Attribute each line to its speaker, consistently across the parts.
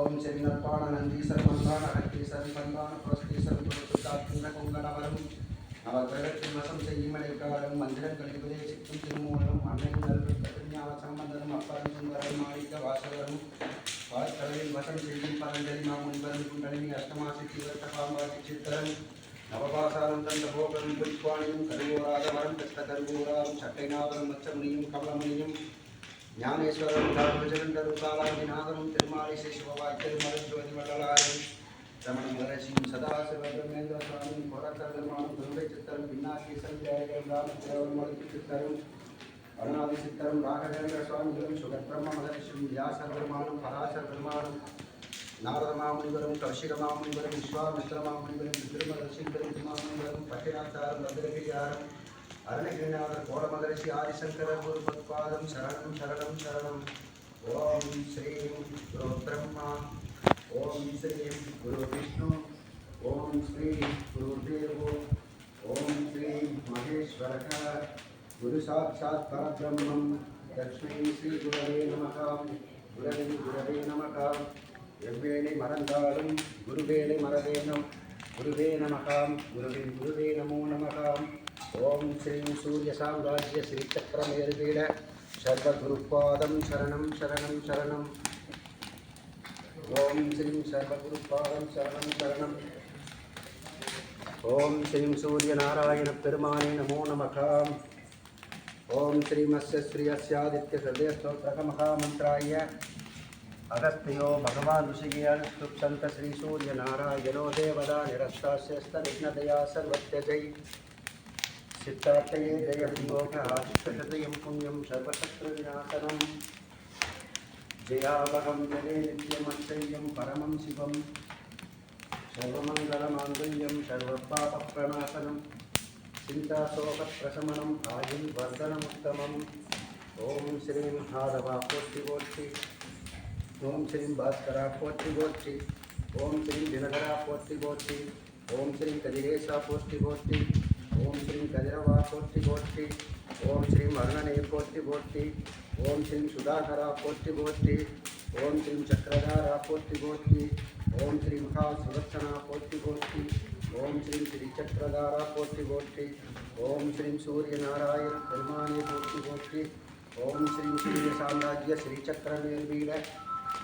Speaker 1: ஓம் ஸ்ரீ நற்பாண நந்தீசர் பண்பான அகத்தீசர் பண்பான புரஸ்தீசர் துளசுத்தாத்தின கொங்கணவரும் நவகிரகத்தின் வசம் செய்யும் அடைக்காலம் மந்திரங்களில் உபதேசிக்கும் திருமூலம். அன்னைகள் ஞான சம்பந்தரும் அப்பரம் சுந்தரம் மாணிக்க வாசகரும். வாய்க்கடலில் வசம் செய்யும் பரஞ்சலி நாம் மாமுனிவரும் குண்டலினி அஷ்டமாசித்தி வர்த்தகாம்பாசி சித்திரன் நவபாசானந்தந்த போகரும் புஷ்பாணியும் கருவோராதவரம் பெற்ற கருவோராரும் சட்டைநாதரும் மச்சமுனியும் கமலமுனியும் ஞானேஸ்வரரும் ராஜகண்டரும் காலாதிநாதரும் திருமாலிசை சிவவாய் திருமருத்துவதி வள்ளலாரும் ரமண மகர்ஷியும் சதாசிவ பிரம்மேந்திர சுவாமியும் கொடக்கருமானும் துருவை சித்தரும் பின்னாக்கீசன் ஜெயகரம் ராமதேவரும் மறுப்பு சித்தரும் அருணாதி சித்தரும் ராகவேந்திர சுவாமிகளும் சுகபிரம்ம மகர்ஷியும் வியாச பெருமானும் பராசர பெருமானும் நாரத மாமுனிவரும் கௌஷிக மாமுனிவரும் விஸ்வாமித்ர மாமுனிவரும் திருமதர்ஷிந்தரும் மாமுனிவரும் பட்டினாச்சாரம் பத்ரகிரியாரும் அருணகிரிநாதர் கோடமகரிஷி ஆதிசங்கரர் குரு பத்பாதம் சரணம் சரணம் சரணம். ஓம் ஸ்ரீம் குரு பிரம்மா ஓம் ஸ்ரீம் குரு விஷ்ணு ஓம் ஸ்ரீ குரு தேவோ ஓம் ஸ்ரீ மகேஸ்வரக. குரு சாட்சாத் பரபிரம்மம். லக்ஷ்மி ஸ்ரீ குரவே நமகாம். குரவே குரவே நமகாம். எவ்வேளை மறந்தாலும் குருவேளை மறவேனம் குருவே நமகாம். குருவின் குருவே நமோ நமகாம். ஓம் ஸ்ரீம் சூரிய சாம்ராஜ்ய ஸ்ரீசக்கரமேர்வீட சர்வகுருபாதம் சரணம் சரணம் சரணம் ஓம் ஸ்ரீம் சர்வகுருபாதம் சரணம் சரணம் ஓம் ஸ்ரீம் சூரியநாராயண பெருமானே நமோ நமகாம் ஓம் ஸ்ரீமஸ்ய ஸ்ரீயஸ்யாதித்ய ஹிருதயஸ்தோத்திரகமகாமந்திராய अगस्त्यो भगवान् ऋषिकेऽनुष्ठुप्सन्त श्रीसूर्यनारायणो देवदा निरस्तास्यस्तविघ्नदया सर्वत्यजै चित्तार्थये जयवियोगहाशतयं पुण्यं सर्वशत्रविनाशनम् जयावहं जये नित्यमक्षय्यं परमं शिवं सर्वमङ्गलमाङ्गल्यं सर्वपापप्रणाशनं चिन्ताशोकप्रशमनम् आयुर्वर्धनमुत्तमम् ॐ श्रीं हारवापोष्टिगोष्ठि ॐ श्रीं भास्करापोष्टिगोष्ठि, ॐ श्रीं दिनकरापोष्टिगोष्ठि, ॐ श्रीं कदिरेशापोष्टिगोष्ठि ஓம் ஸ்ரீ கதிரவா போற்றி போற்றி. ஓம் ஸ்ரீ அருணனை போற்றி போற்றி. ஓம் ஸ்ரீ சுதாகரா போற்றி போற்றி. ஓம் ஸ்ரீ சக்கரதாரா போற்றி போற்றி. ஓம் ஸ்ரீ மகா சுதர்சனா போற்றி போற்றி. ஓம் ஸ்ரீ ஸ்ரீசக்கரதாரா போற்றி போற்றி. ஓம் ஸ்ரீ சூரியநாராயண பெருமானே போற்றி போற்றி. ஓம் ஸ்ரீ சூரிய சாம்ராஜ்ய ஸ்ரீசக்கரவேல்வீர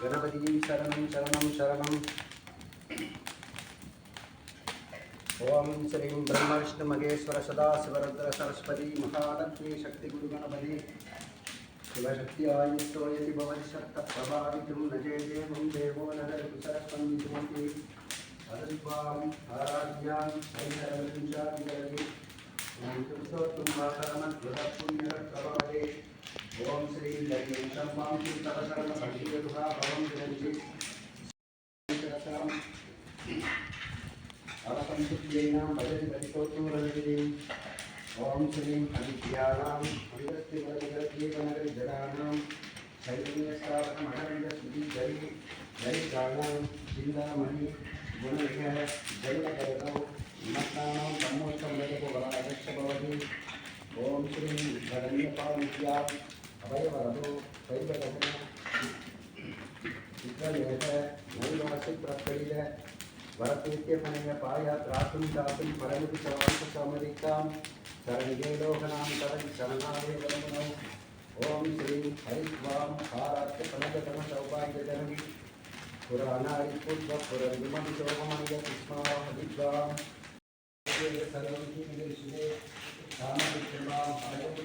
Speaker 1: கணபதியும் சரணம் சரணம் சரணம். ఓం శ్రీం బ్రహ్మ విష్ణు మహేశ్వర సదాశివరుద్ర సరస్వతి మహాలక్ష్మి శక్తి గురుగణపతి శివశక్తి ఆయుక్తోయతి భవశక్త ప్రభావితం నజేదేవం దేవో నగరకు సరస్వంతి అదృత్వాం ఆరాధ్యాం సైతరవించాది పుణ్యకర్తవాదే ఓం శ్రీ లగ్నేశమ్మాం సర్వసర్వ పండితుగా భవం విరంజి अपसंस्कृतिजैनां भजति प्रतिशोत्तूरविदिं ॐ श्रीं हरिद्यानां हरिदस्तिवरजगद्देवनगरिजगानां चैतन्यस्थापनमणविन्दसुधिजयि जयिकानां चिन्तामणि गुणविह जयगदौ मत्तानां ब्रह्मोत्तमगतोवरागश्च भवति ॐ श्रीं भगन्यपाविद्या अभयवरदो वैभगः चित्रनिरह नैवासि प्रत्यय वरतीत्यपनय पायात्रातुं दातुं परमपितवान्तसमरिक्तां शरणिगेलोहनां तरं शरणादे वरमुनौ ॐ श्रीं हरिद्वां हारात्यपनगतमसौभाग्यधनं पुराणादिपूर्वपुरन्दुमं शोभमय कृष्णा हरिद्वां सर्वं रामकृष्णां हरयं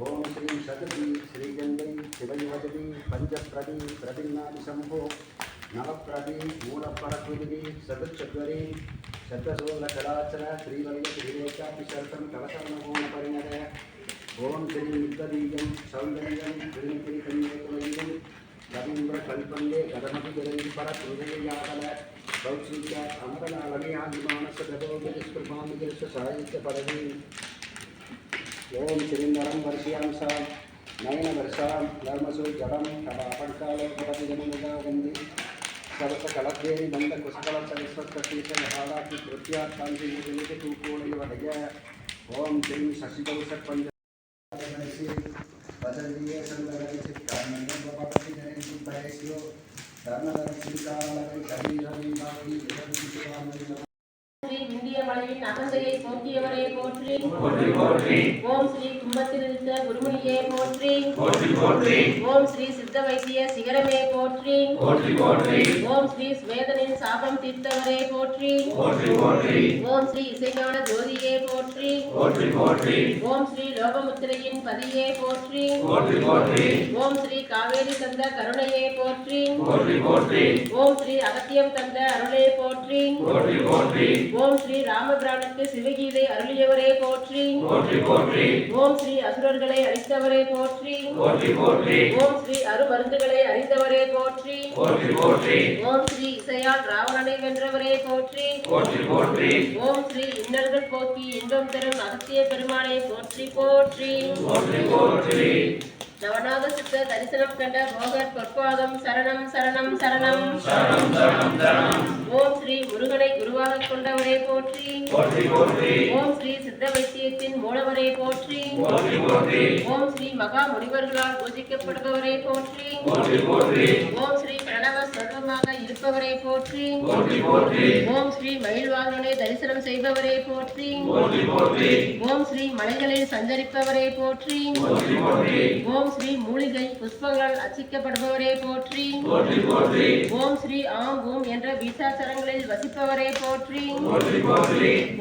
Speaker 1: ओम श्री शतदी श्रीगंगई शिवयुवती पंचप्रदी प्रतिन्नादिशंभो नवप्रदी मूलपरकृति सदच्चरी शतशूलकलाचर श्रीवल्लश्रीरेखातिशर्तं कलशर्णपूर्णपरिणय ओम श्री निद्दीजं सौन्दर्यं त्रिनित्रिकन्यकवन्दं रवीन्द्रकल्पन्दे कदमतिजरवीपरकृदयजातल सौश्रीया अमरलालमयाभिमानस्य गतोगिरिस्कृपामिगिरिस्य सहायस्य ఓం శ్రీందరం వర్షియాంసాం నయన వర్షాం ధర్మసు జడం తమ అపంకాలో భవతి జనముగా ఉంది సరస కళద్దేవి బంద కుశకల సరస్వతీశ యహాదాకి కృత్యాత్కాంతి తూకూడలి వడయ ఓం శ్రీం శశికౌషక్ పంచ బదలీయ సందర్శి
Speaker 2: ధాన్యపతి மலையின் அகந்தையை போக்கியவரை போற்றி. ஓம் ஸ்ரீ கும்பத்தில் இருந்த குருமணியே போற்றி.
Speaker 3: போற்றி போற்றி.
Speaker 2: ஓம் ஸ்ரீ சித்த வைத்திய சிகரமே போற்றி.
Speaker 3: போற்றி போற்றி.
Speaker 2: ஓம் ஸ்ரீ ஸ்வேதனின் சாபம் தீர்த்தவரே போற்றி.
Speaker 3: போற்றி போற்றி.
Speaker 2: ஓம் ஸ்ரீ இசைஞான ஜோதியே போற்றி.
Speaker 3: போற்றி போற்றி.
Speaker 2: ஓம் ஸ்ரீ லோகமுத்திரையின் பதியே போற்றி.
Speaker 3: போற்றி போற்றி.
Speaker 2: ஓம் ஸ்ரீ காவேரி தந்த கருணையே போற்றி.
Speaker 3: போற்றி போற்றி.
Speaker 2: ஓம் ஸ்ரீ அகத்தியம் தந்த அருளே போற்றி.
Speaker 3: போற்றி போற்றி.
Speaker 2: ஓம் ஸ்ரீ ராமபிரானுக்கு சிவகீதை அருளியவரே போற்றி.
Speaker 3: போற்றி போற்றி.
Speaker 2: ஓம் ஸ்ரீ அசுரர்களை அழித்தவரே போற்றி. ஓம் ஸ்ரீ அருமருந்துகளை அறிந்தவரே போற்றி. ஓம் ஸ்ரீ இசையால் ராவணனை வென்றவரே போற்றி. ஓம் ஸ்ரீ இன்னல்கள் போக்கி இன்பம் தரும் அகத்திய பெருமானை போற்றி போற்றி.
Speaker 3: போற்றி போற்றி.
Speaker 2: நவநாத சித்த தரிசனம் கண்ட போகர் பொற்பாதம் சரணம் சரணம் சரணம் ஓம் ஸ்ரீ முருகனை குருவாக கொண்டவரே போற்றி। ஓம் ஸ்ரீ சித்த வைத்தியத்தின் மூலவரே போற்றி। ஓம் ஸ்ரீ மகா முனிவர்களால் பூஜிக்கப்படுபவரே போற்றி। ஓம் ஸ்ரீ பிரணவ ஸ்வரூபமாக இருப்பவரே போற்றி. ஓம் ஸ்ரீ மயில்வாகனனை தரிசனம் செய்பவரே போற்றி. ஓம் ஸ்ரீ மலைகளில் சஞ்சரிப்பவரே போற்றி. ஓம் ஸ்ரீ மூலிகை புஷ்பங்கள் அச்சிக்கப்படுபவரே போற்றி. ஓம் ஸ்ரீ ஆம் பூம் என்ற பீசாச்சரங்களில் வசிப்பவரே போற்றி.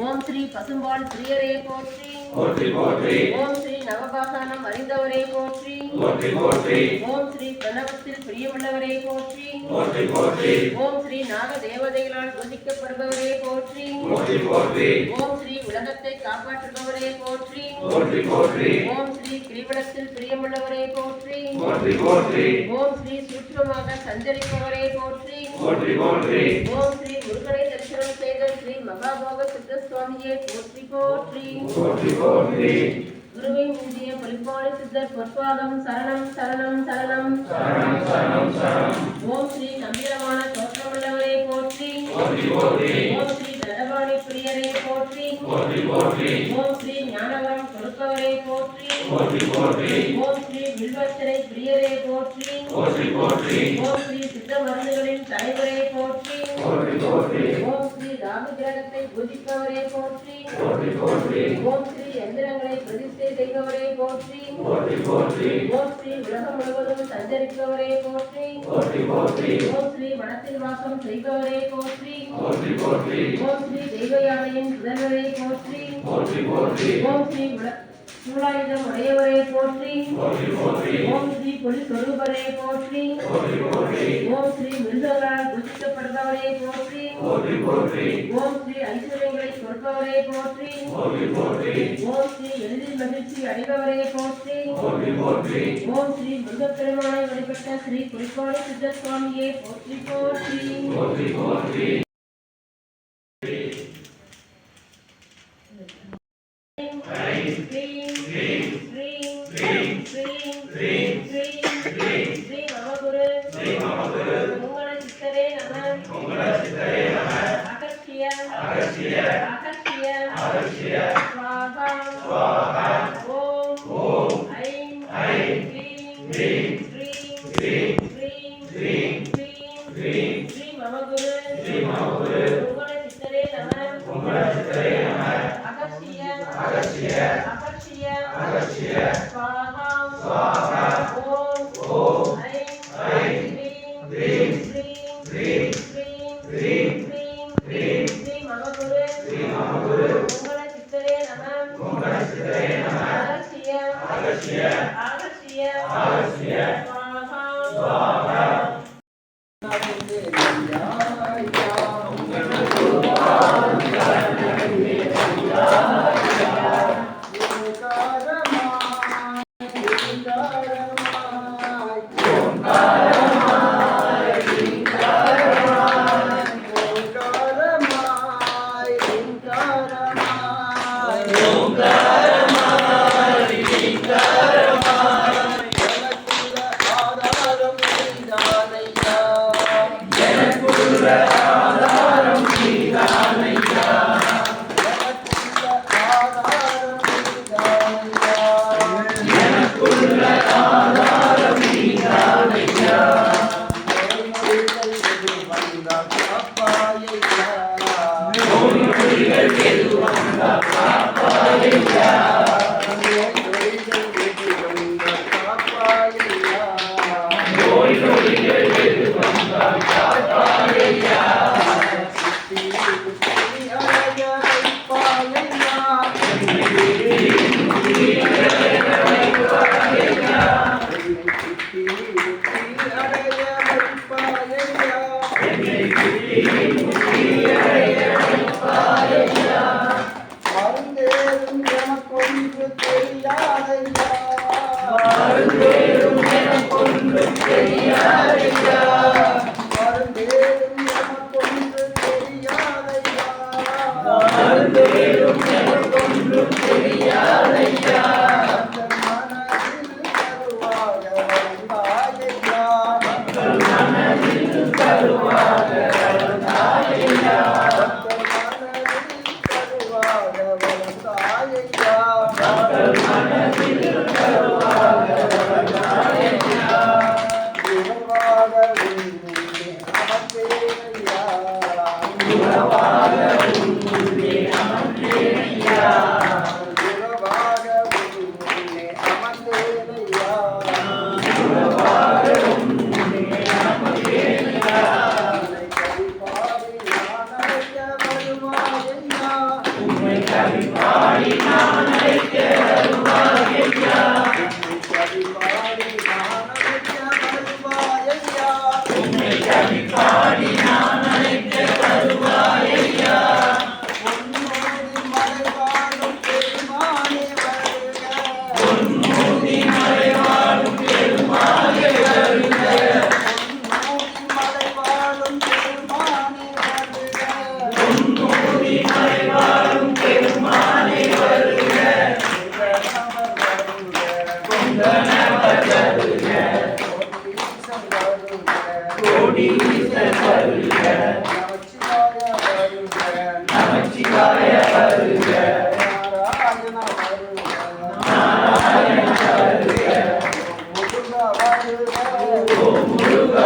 Speaker 2: ஓம் ஸ்ரீ பசும்பால் பிரியரே போற்றி.
Speaker 3: போற்றி போற்றி
Speaker 2: ஓம் ஸ்ரீ நவபாசானம் அறிந்தவரே போற்றி
Speaker 3: போற்றி போற்றி
Speaker 2: ஓம் ஸ்ரீ பிரணவத்தில் பிரியமுள்ளவரே போற்றி
Speaker 3: போற்றி போற்றி
Speaker 2: ஓம் ஸ்ரீ நாக தேவதைகளால் பூஜிக்கப்படுபவரே போற்றி
Speaker 3: போற்றி போற்றி
Speaker 2: ஓம் ஸ்ரீ உலகத்தை காப்பாற்றுபவரே போற்றி
Speaker 3: போற்றி போற்றி
Speaker 2: ஓம் ஸ்ரீ கிரிவலத்தில் பிரியமுள்ளவரே போற்றி
Speaker 3: போற்றி போற்றி
Speaker 2: ஓம் ஸ்ரீ சூட்சமாக சஞ்சரிப்பவரே போற்றி
Speaker 3: போற்றி போற்றி
Speaker 2: ஓம் ஸ்ரீ முருகனை தரிசனம் செய்த ஸ்ரீ மகாபோக சித்த சுவாமியே போற்றி போற்றி.
Speaker 3: போற்றி போற்றி.
Speaker 2: குருவை முந்திய பொலிப்பாளி சித்தர் பொற்பாதம் சரணம் சரணம் சரணம்.
Speaker 3: சரணம் சரணம் சரணம்.
Speaker 2: ஓம் ஸ்ரீ கம்பீரமான தோற்றமுள்ளவரே போற்றி.
Speaker 3: போற்றி போற்றி.
Speaker 2: ஓம் ஸ்ரீ தண்டபாணி பிரியரே போற்றி.
Speaker 3: போற்றி போற்றி.
Speaker 2: ஓம் ஸ்ரீ ஞானவரம் கொடுப்பவரே போற்றி.
Speaker 3: போற்றி போற்றி.
Speaker 2: ஓம் ஸ்ரீ வில்வச்சனை பிரியரே போற்றி.
Speaker 3: போற்றி போற்றி.
Speaker 2: ஓம் ஸ்ரீ சித்த மருந்துகளின் தலைவரே போற்றி.
Speaker 3: போற்றி போற்றி.
Speaker 2: ஓம் ஸ்ரீ ராமகிரகத்தை பூஜிப்பவரே போற்றி.
Speaker 3: போற்றி போற்றி.
Speaker 2: ஓம் ஸ்ரீ எந்திரங்களை பிரதிஷ்டை செய்பவரே போற்றி.
Speaker 3: போற்றி போற்றி.
Speaker 2: ஓம் ஸ்ரீ உலகம் முழுவதும் சஞ்சரிப்பவரே போற்றி.
Speaker 3: போற்றி போற்றி.
Speaker 2: ஓம் ஸ்ரீ வனத்தில் வாசம் செய்பவரே போற்றி.
Speaker 3: போற்றி போற்றி.
Speaker 2: ஓம் ஸ்ரீ தெய்வயானையின் புதல்வரே போற்றி.
Speaker 3: போற்றி போற்றி.
Speaker 2: ஓம் ஸ்ரீ உல- சூலாயுதம் உடையவரே போற்றி.
Speaker 3: போற்றி போற்றி.
Speaker 2: ஓம் ஸ்ரீ பொலி சொரூபரே போற்றி.
Speaker 3: போற்றி போற்றி.
Speaker 2: ஓம் ஸ்ரீ மிருகங்களால் பூஜிக்கப்படுபவரே போற்றி.
Speaker 3: போற்றி போற்றி.
Speaker 2: ஓம் ஸ்ரீ ஐஸ்வர்யங்களை கொடுப்பவரே போற்றி.
Speaker 3: போற்றி போற்றி.
Speaker 2: ஓம் ஸ்ரீ எளிதில் மகிழ்ச்சி அடைபவரே போற்றி.
Speaker 3: போற்றி போற்றி.
Speaker 2: ஓம் ஸ்ரீ முருகப்பெருமானை வழிபட்ட ஸ்ரீ குறிப்பாடு சித்த சுவாமியே போற்றி போற்றி. Yeah.
Speaker 3: మురుగా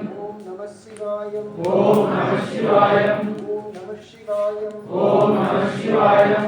Speaker 1: ஓம் நம சிவாயம்
Speaker 3: ஓம் நம சிவாயம்
Speaker 1: ஓம் நம சிவாயம்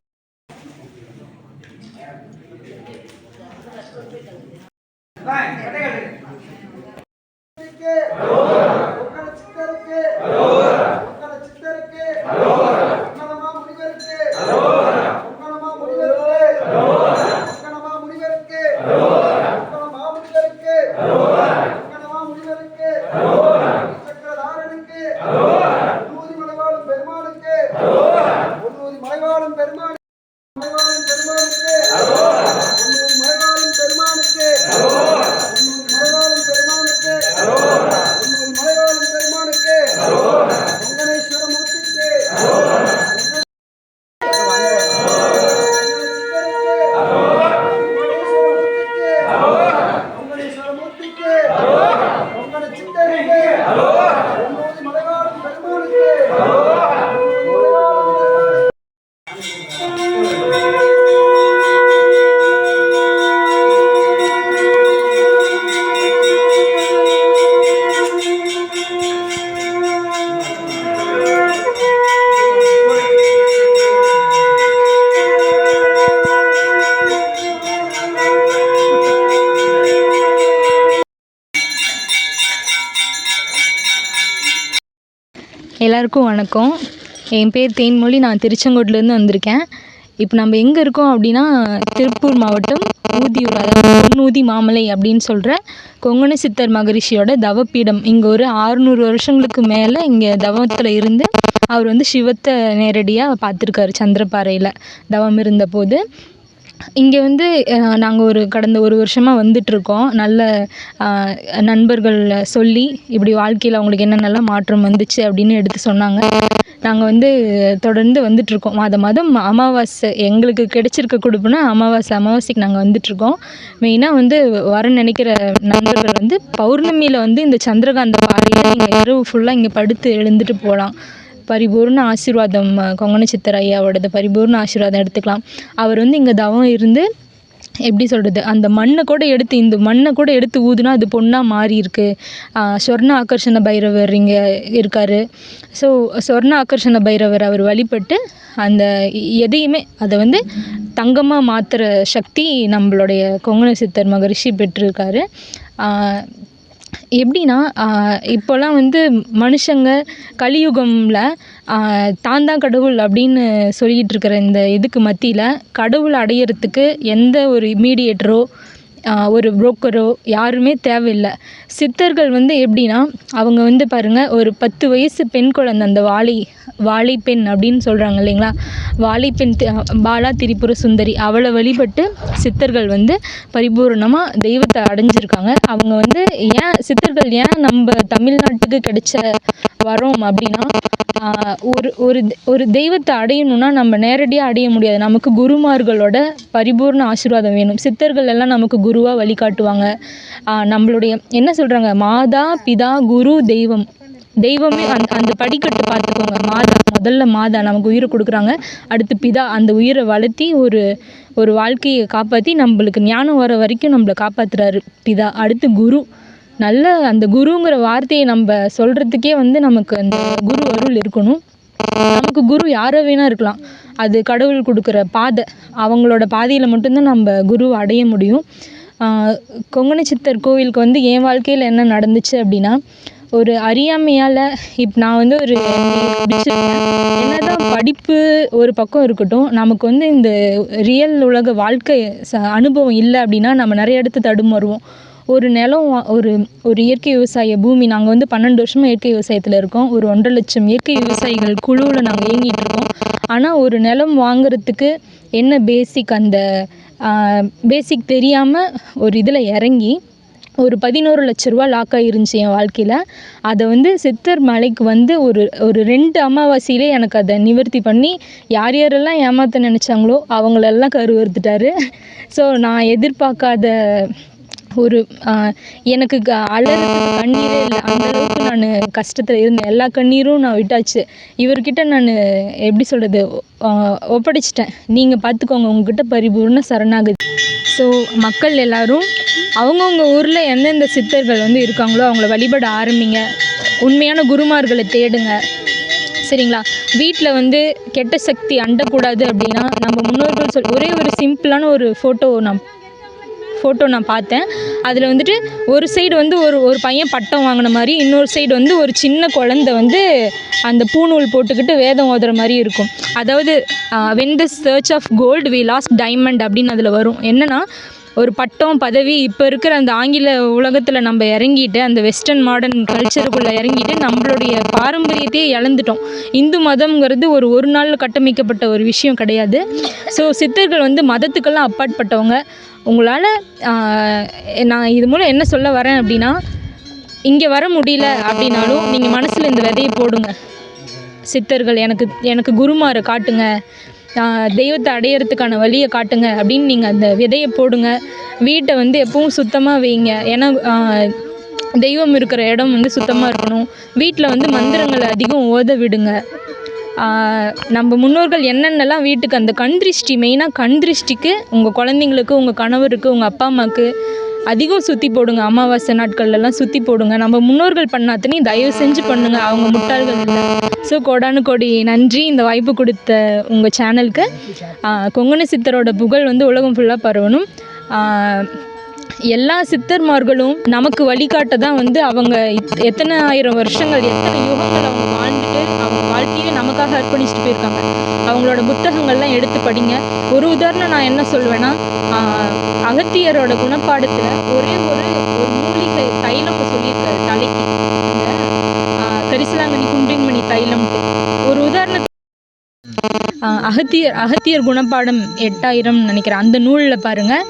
Speaker 4: எல்லாருக்கும் வணக்கம். என் பேர் தேன்மொழி. நான் திருச்செங்கோட்டிலேருந்து வந்திருக்கேன். இப்போ நம்ம எங்கே இருக்கோம் அப்படின்னா திருப்பூர் மாவட்டம் ஊதியூர் அதாவது பொன்னூதி மாமலை அப்படின்னு சொல்கிற கொங்கண சித்தர் மகரிஷியோட தவப்பீடம். இங்கே ஒரு ஆறுநூறு வருஷங்களுக்கு மேலே இங்கே தவத்தில் இருந்து அவர் வந்து சிவத்தை நேரடியாக பார்த்துருக்காரு சந்திரப்பாறையில் தவம் இருந்தபோது. இங்கே வந்து நாங்கள் ஒரு கடந்த ஒரு வருஷமாக வந்துட்டுருக்கோம் நல்ல நண்பர்கள் சொல்லி இப்படி வாழ்க்கையில் அவங்களுக்கு என்னென்னலாம் மாற்றம் வந்துச்சு அப்படின்னு எடுத்து சொன்னாங்க. நாங்கள் வந்து தொடர்ந்து வந்துட்டுருக்கோம் மாதம் மாதம் அமாவாசை எங்களுக்கு கிடைச்சிருக்க கொடுப்புனா அமாவாசை அமாவாசைக்கு நாங்கள் வந்துட்டுருக்கோம் மெயினாக வந்து வர நினைக்கிற நண்பர்கள் வந்து பௌர்ணமியில் வந்து இந்த சந்திரகாந்த பாறையில் நீங்கள் இரவு ஃபுல்லாக இங்கே படுத்து எழுந்துட்டு போகலாம் பரிபூர்ண ஆசீர்வாதம் கொங்கண சித்தர் ஐயாவோடது பரிபூர்ண ஆசீர்வாதம் எடுத்துக்கலாம். அவர் வந்து இங்கே தவம் இருந்து எப்படி சொல்கிறது அந்த மண்ணை கூட எடுத்து இந்த மண்ணை கூட எடுத்து ஊதுனா அது பொண்ணாக மாறி இருக்கு. சொர்ண ஆக்கர்ஷண பைரவர் இங்கே இருக்கார். ஸோ சொர்ண ஆக்கர்ஷண பைரவர் அவர் வழிபட்டு அந்த எதையுமே அதை வந்து தங்கமாக மாற்றுற சக்தி நம்மளுடைய கொங்கண சித்தர் மகரிஷி பெற்றிருக்காரு. எப்படின்னா இப்போல்லாம் வந்து மனுஷங்க கலியுகம்ல தான் தான் கடவுள் அப்படின்னு சொல்லிக்கிட்டு இருக்கிற இந்த இதுக்கு மத்தியில் கடவுளை அடையிறதுக்கு எந்த ஒரு மீடியேட்டரோ ஒரு புரோக்கரோ யாருமே தேவையில்லை. சித்தர்கள் வந்து எப்படின்னா அவங்க வந்து பாருங்கள் ஒரு பத்து வயசு பெண் குழந்த அந்த வாலி பெண் அப்படின்னு சொல்கிறாங்க இல்லைங்களா? வாலிபெண் பாலா திரிபுர சுந்தரி அவளை வழிபட்டு சித்தர்கள் வந்து பரிபூரணமாக தெய்வத்தை அடைஞ்சிருக்காங்க. அவங்க வந்து ஏன் சித்தர்கள் ஏன் நம்ம தமிழ்நாட்டுக்கு கிடைச்ச வரோம் அப்படின்னா ஒரு ஒரு ஒரு தெய்வத்தை அடையணும்னா நம்ம நேரடியாக அடைய முடியாது. நமக்கு குருமார்களோட பரிபூர்ண ஆசீர்வாதம் வேணும். சித்தர்கள் எல்லாம் நமக்கு குருவாக வழிகாட்டுவாங்க. நம்மளுடைய என்ன சொல்கிறாங்க மாதா பிதா குரு தெய்வம். தெய்வமே அந்த அந்த படிக்கட்டு பார்த்துக்கோங்க. மாதா முதல்ல மாதா நமக்கு உயிரை கொடுக்குறாங்க. அடுத்து பிதா அந்த உயிரை வளர்த்தி ஒரு ஒரு வாழ்க்கையை காப்பாற்றி நம்மளுக்கு ஞானம் வர வரைக்கும் நம்மளை காப்பாற்றுறாரு பிதா. அடுத்து குரு. நல்ல அந்த குருங்கிற வார்த்தையை நம்ம சொல்கிறதுக்கே வந்து நமக்கு அந்த குரு அருள் இருக்கணும். நமக்கு குரு யாரை வேணா இருக்கலாம். அது கடவுள் கொடுக்குற பாதை அவங்களோட பாதையில் மட்டும்தான் நம்ம குரு அடைய முடியும். கொங்கணி சித்தர் கோவிலுக்கு வந்து என் வாழ்க்கையில் என்ன நடந்துச்சு அப்படின்னா ஒரு அறியாமையால் இப்போ நான் வந்து ஒரு முடிச்சிருக்கேன் என்னதான் படிப்பு ஒரு பக்கம் இருக்கட்டும் நமக்கு வந்து இந்த ரியல் உலக வாழ்க்கை ச அனுபவம் இல்லை அப்படின்னா நம்ம நிறைய இடத்து தடுமாறுவோம். ஒரு நிலம் ஒரு ஒரு இயற்கை விவசாய பூமி நாங்கள் வந்து பன்னெண்டு வருஷமாக இயற்கை விவசாயத்தில் இருக்கோம். ஒரு ஒன்றரை லட்சம் இயற்கை விவசாயிகள் குழுவில் நாங்கள் இயங்கிட்டு இருக்கோம். ஆனால் ஒரு நிலம் வாங்குறதுக்கு என்ன பேசிக் அந்த பேசிக் தெரியாமல் ஒரு இதில் இறங்கி ஒரு பதினோரு லட்ச ரூபா லாக் ஆகிருந்துச்சி என் வாழ்க்கையில். அதை வந்து சித்தர் மலைக்கு வந்து ஒரு ஒரு ரெண்டு அமாவாசையிலே எனக்கு அதை நிவர்த்தி பண்ணி யார் யாரெல்லாம் ஏமாற்ற நினச்சாங்களோ அவங்களெல்லாம் கருவறுத்துட்டாரு. ஸோ நான் எதிர்பார்க்காத ஒரு எனக்கு க அழறதுக்கு கண்ணீரே இல்லை. நான் கஷ்டத்தில் இருந்தேன். எல்லா கண்ணீரும் நான் விட்டாச்சு. இவர்கிட்ட நான் எப்படி சொல்கிறது ஒப்படைச்சிட்டேன். நீங்கள் பார்த்துக்கோங்க உங்ககிட்ட பரிபூர்ண சரணாகுது. ஸோ மக்கள் எல்லோரும் அவங்கவுங்க ஊரில் எந்தெந்த சித்தர்கள் வந்து இருக்காங்களோ அவங்கள வழிபட ஆரம்பிங்க. உண்மையான குருமார்களை தேடுங்க. சரிங்களா? வீட்டில் வந்து கெட்ட சக்தி அண்டக்கூடாது அப்படின்னா நம்ம முன்னோர்கள் சொல் ஒரே ஒரு சிம்பிளான ஒரு ஃபோட்டோ நான் ஃபோட்டோ நான் பார்த்தேன். அதில் வந்துட்டு ஒரு சைடு வந்து ஒரு ஒரு பையன் பட்டம் வாங்கின மாதிரி இன்னொரு சைடு வந்து ஒரு சின்ன குழந்த வந்து அந்த பூநூல் போட்டுக்கிட்டு வேதம் ஓதுற மாதிரி இருக்கும். அதாவது when the church of gold we lost diamond அப்படின்னு அதில் வரும். என்னென்னா ஒரு பட்டம் பதவி இப்போ இருக்கிற அந்த ஆங்கில உலகத்தில் நம்ம இறங்கிட்டு அந்த வெஸ்டர்ன் மாடர்ன் கல்ச்சருக்குள்ளே இறங்கிட்டு நம்மளுடைய பாரம்பரியத்தையே இழந்துட்டோம். இந்து மதம்ங்கிறது ஒரு ஒரு நாளில் கட்டமைக்கப்பட்ட ஒரு விஷயம் கிடையாது. ஸோ சித்தர்கள் வந்து மதத்துக்கெல்லாம் அப்பாற்பட்டவங்க. உங்களால் நான் இது மூலம் என்ன சொல்ல வரேன் அப்படின்னா இங்கே வர முடியல அப்படின்னாலும் நீங்கள் மனசில் இந்த விதையை போடுங்க. சித்தர்கள் எனக்கு எனக்கு குருமாரை காட்டுங்க. தெய்வத்தை அடையிறதுக்கான வழியை காட்டுங்க அப்படின்னு நீங்கள் அந்த விதையை போடுங்க. வீட்டை வந்து எப்பவும் சுத்தமாக வைங்க. ஏன்னா தெய்வம் இருக்கிற இடம் வந்து சுத்தமாக இருக்கணும். வீட்டில் வந்து மந்திரங்களை அதிகம் ஓத விடுங்க. நம்ம முன்னோர்கள் என்னென்னலாம் வீட்டுக்கு அந்த கண் திருஷ்டி மெயினாக கண் திருஷ்டிக்கு உங்கள் குழந்தைங்களுக்கு உங்கள் கணவருக்கு உங்கள் அப்பா அம்மாவுக்கு அதிகம் சுற்றி போடுங்க. அமாவாசை நாட்கள்லாம் சுற்றி போடுங்க. நம்ம முன்னோர்கள் பண்ண அத்தனையும் தயவு செஞ்சு பண்ணுங்கள் அவங்க முட்டாள்கள் இல்லை. ஸோ கோடானு கோடி நன்றி. இந்த வாய்ப்பு கொடுத்த உங்கள் சேனலுக்கு. கொங்கண சித்தரோட புகழ் வந்து உலகம் ஃபுல்லாக பரவணும். எல்லா சித்தர்மார்களும் நமக்கு வழிகாட்ட தான் வந்து அவங்க இத்- எத்தனை ஆயிரம் வருஷங்கள் எத்தனை யுகங்கள் அவங்க வாழ்ந்துட்டு அவங்க வாழ்க்கையை நமக்காக அர்ப்பணிச்சுட்டு போயிருக்காங்க. அவங்களோட புத்தகங்கள்லாம் எடுத்து படிங்க. ஒரு உதாரணம் நான் என்ன சொல்வேன்னா அகத்தியரோட குணப்பாடத்துல ஒரே ஒரு ஒரு மூலிகை தைலம் சொல்லியிருக்காரு தலைக்கு. இந்த ஆஹ், கரிசலாங்கண்ணி குன்றின்மணி தைலம்ட்டு. ஒரு உதாரணத்துக்கு ஆஹ், அகத்தியர் அகத்தியர் குணப்பாடம் எட்டாயிரம் நினைக்கிறேன். அந்த நூலில் பாருங்கள்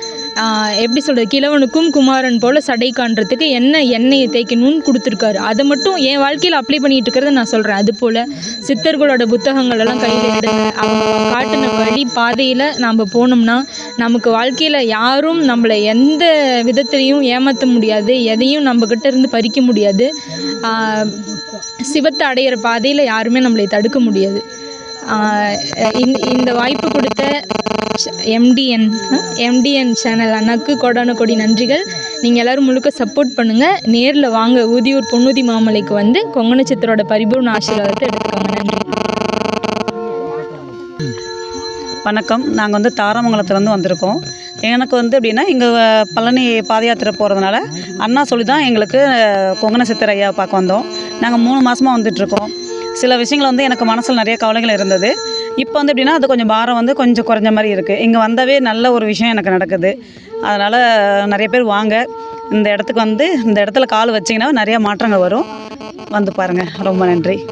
Speaker 4: எப்படி சொல்கிறது கிழவனுக்கும் குமாரன் போல் சடை காண்றதுக்கு என்ன எண்ணெயை தேய்க்கணும்னு கொடுத்துருக்காரு. அதை மட்டும் என் வாழ்க்கையில் அப்ளை பண்ணிட்டு இருக்கிறத நான் சொல்கிறேன் அது போல் சித்தர்களோட புத்தகங்கள் எல்லாம் கையில் எடுங்க அவங்க காட்டின வழி பாதையில் நாம் போனோம்னா நமக்கு வாழ்க்கையில் யாரும் நம்மளை எந்த விதத்துலேயும் ஏமாற்ற முடியாது. எதையும் நம்மக்கிட்ட இருந்து பறிக்க முடியாது. ஆஹ் சிவத்தை அடையிற பாதையில் யாருமே நம்மளை தடுக்க முடியாது. இந்த இந்த வாய்ப்பு கொடுத்த எம்டிஎன் எம்டிஎன் சேனல் அண்ணாக்கு கோடான கோடி நன்றிகள். நீங்கள் எல்லோரும் முழுக்க சப்போர்ட் பண்ணுங்கள் நேரில் வாங்க. ஊதியூர் பொன்னுதி மாமலைக்கு வந்து கொங்கண சித்தரோட பரிபூர்ண ஆசீர்வாதத்தை எடுத்துக்கோங்க. நன்றி.
Speaker 5: வணக்கம். நாங்கள் வந்து தாராமங்கலத்துலேருந்து வந்திருக்கோம். எனக்கு வந்து எப்படின்னா இங்கே பழனி பாத யாத்திரை போகிறதுனால அண்ணா சொல்லி தான் எங்களுக்கு கொங்கண சித்தர் ஐயா பார்க்க வந்தோம். நாங்கள் மூணு மாதமாக வந்துட்டுருக்கோம் சில விஷயங்கள் வந்து எனக்கு மனசில் நிறைய கவலைகள் இருந்தது. இப்போ வந்து எப்படின்னா அது கொஞ்சம் பாரம் வந்து கொஞ்சம் குறைஞ்ச மாதிரி இருக்குது இங்கே வந்தவே நல்ல ஒரு விஷயம் எனக்கு நடக்குது. அதனால் நிறைய பேர் வாங்க. இந்த இடத்துக்கு வந்து இந்த இடத்துல கால் வச்சிங்கன்னா நிறைய மாற்றங்கள் வரும். வந்து பாருங்கள் ரொம்ப நன்றி.